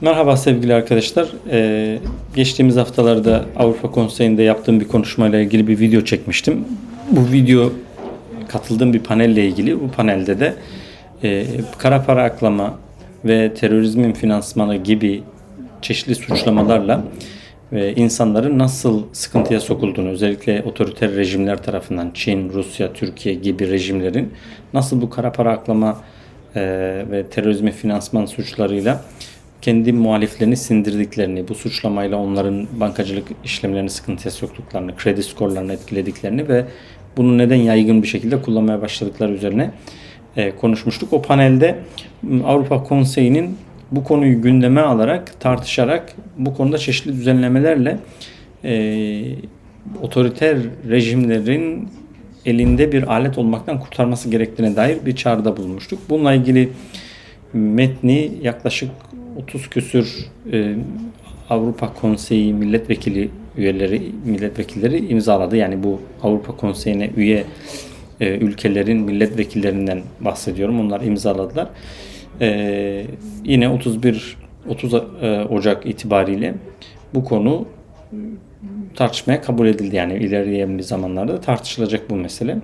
Merhaba sevgili arkadaşlar. Ee, geçtiğimiz haftalarda Avrupa Konseyi'nde yaptığım bir konuşmayla ilgili bir video çekmiştim. Bu video katıldığım bir panelle ilgili. Bu panelde de e, kara para aklama ve terörizmin finansmanı gibi çeşitli suçlamalarla ve insanların nasıl sıkıntıya sokulduğunu özellikle otoriter rejimler tarafından Çin, Rusya, Türkiye gibi rejimlerin nasıl bu kara para aklama e, ve terörizmi finansman suçlarıyla kendi muhaliflerini sindirdiklerini, bu suçlamayla onların bankacılık işlemlerini sıkıntıya soktuklarını, kredi skorlarını etkilediklerini ve bunu neden yaygın bir şekilde kullanmaya başladıkları üzerine e, konuşmuştuk. O panelde Avrupa Konseyi'nin bu konuyu gündeme alarak, tartışarak bu konuda çeşitli düzenlemelerle e, otoriter rejimlerin elinde bir alet olmaktan kurtarması gerektiğine dair bir çağrıda bulunmuştuk. Bununla ilgili metni yaklaşık 30 küsür e, Avrupa Konseyi milletvekili üyeleri milletvekilleri imzaladı. Yani bu Avrupa Konseyi'ne üye e, ülkelerin milletvekillerinden bahsediyorum. Onlar imzaladılar. E, yine 31 30 e, Ocak itibariyle bu konu tartışmaya kabul edildi. Yani ilerleyen bir zamanlarda tartışılacak bu mesele.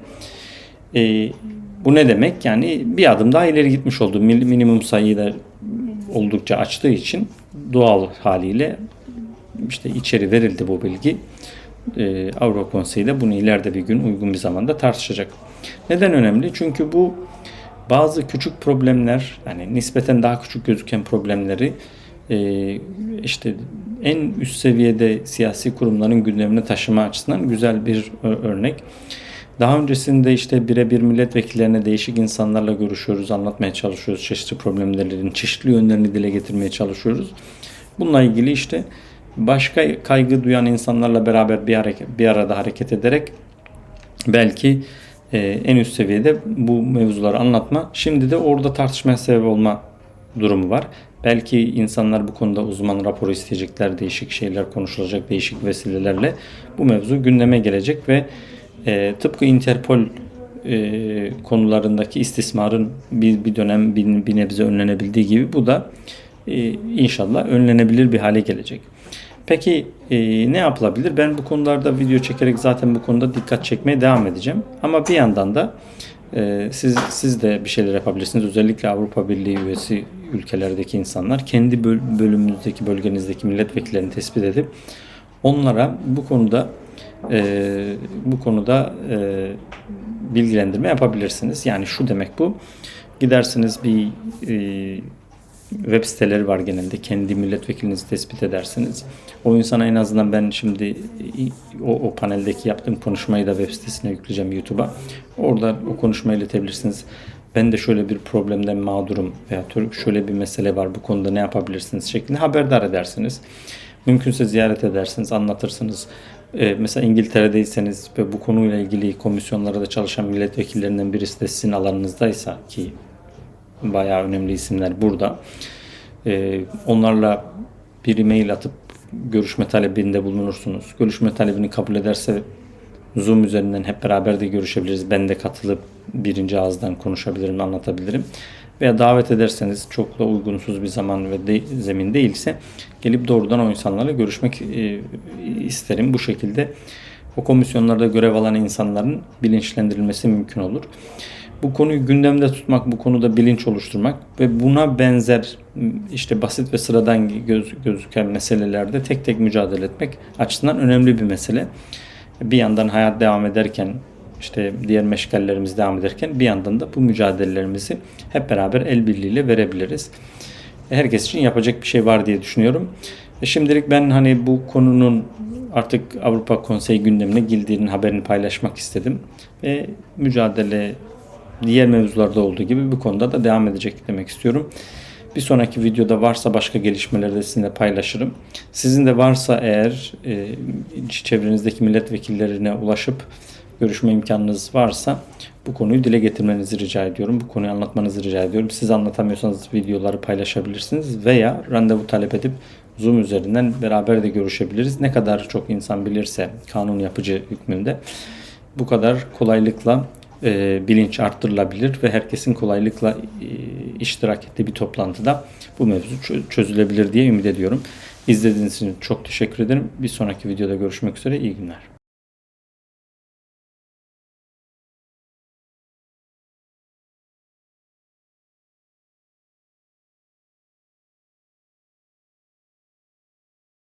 E, bu ne demek? Yani bir adım daha ileri gitmiş oldu. Minimum sayıyı da oldukça açtığı için doğal haliyle işte içeri verildi bu bilgi. Ee, Avrupa Konseyi de bunu ileride bir gün uygun bir zamanda tartışacak. Neden önemli? Çünkü bu bazı küçük problemler yani nispeten daha küçük gözüken problemleri e, işte en üst seviyede siyasi kurumların gündemine taşıma açısından güzel bir ö- örnek. Daha öncesinde işte birebir milletvekillerine değişik insanlarla görüşüyoruz, anlatmaya çalışıyoruz. Çeşitli problemlerin çeşitli yönlerini dile getirmeye çalışıyoruz. Bununla ilgili işte başka kaygı duyan insanlarla beraber bir, hareket, bir arada hareket ederek belki e, en üst seviyede bu mevzuları anlatma. Şimdi de orada tartışmaya sebep olma durumu var. Belki insanlar bu konuda uzman raporu isteyecekler, değişik şeyler konuşulacak, değişik vesilelerle bu mevzu gündeme gelecek ve e, tıpkı Interpol e, konularındaki istismarın bir, bir dönem bir, bir nebze önlenebildiği gibi bu da e, inşallah önlenebilir bir hale gelecek. Peki e, ne yapılabilir? Ben bu konularda video çekerek zaten bu konuda dikkat çekmeye devam edeceğim. Ama bir yandan da e, siz siz de bir şeyler yapabilirsiniz. Özellikle Avrupa Birliği üyesi ülkelerdeki insanlar kendi böl- bölümünüzdeki, bölgenizdeki milletvekillerini tespit edip onlara bu konuda e, bu konuda e, bilgilendirme yapabilirsiniz. Yani şu demek bu. Gidersiniz bir e, web siteleri var genelde. Kendi milletvekilinizi tespit edersiniz. O insana en azından ben şimdi o, o paneldeki yaptığım konuşmayı da web sitesine yükleyeceğim YouTube'a. Orada o konuşmayı iletebilirsiniz. Ben de şöyle bir problemden mağdurum veya şöyle bir mesele var bu konuda ne yapabilirsiniz şeklinde haberdar edersiniz. Mümkünse ziyaret edersiniz, anlatırsınız. Ee, mesela İngiltere'deyseniz ve bu konuyla ilgili komisyonlara da çalışan milletvekillerinden birisi de sizin alanınızdaysa ki bayağı önemli isimler burada. Ee, onlarla bir e-mail atıp görüşme talebinde bulunursunuz. Görüşme talebini kabul ederse Zoom üzerinden hep beraber de görüşebiliriz. Ben de katılıp birinci ağızdan konuşabilirim, anlatabilirim. Veya davet ederseniz çok da uygunsuz bir zaman ve de, zemin değilse gelip doğrudan o insanlarla görüşmek e, isterim. Bu şekilde o komisyonlarda görev alan insanların bilinçlendirilmesi mümkün olur. Bu konuyu gündemde tutmak, bu konuda bilinç oluşturmak ve buna benzer işte basit ve sıradan göz, gözüken meselelerde tek tek mücadele etmek açısından önemli bir mesele. Bir yandan hayat devam ederken işte diğer meşgallerimiz devam ederken bir yandan da bu mücadelelerimizi hep beraber el birliğiyle verebiliriz. Herkes için yapacak bir şey var diye düşünüyorum. E şimdilik ben hani bu konunun artık Avrupa Konseyi gündemine girdiğinin haberini paylaşmak istedim. Ve mücadele diğer mevzularda olduğu gibi bu konuda da devam edecek demek istiyorum. Bir sonraki videoda varsa başka gelişmeleri de sizinle paylaşırım. Sizin de varsa eğer e, çevrenizdeki milletvekillerine ulaşıp görüşme imkanınız varsa bu konuyu dile getirmenizi rica ediyorum. Bu konuyu anlatmanızı rica ediyorum. Siz anlatamıyorsanız videoları paylaşabilirsiniz veya randevu talep edip Zoom üzerinden beraber de görüşebiliriz. Ne kadar çok insan bilirse kanun yapıcı hükmünde bu kadar kolaylıkla e, bilinç arttırılabilir ve herkesin kolaylıkla e, iştirak ettiği bir toplantıda bu mevzu çö- çözülebilir diye ümit ediyorum. İzlediğiniz için çok teşekkür ederim. Bir sonraki videoda görüşmek üzere. İyi günler.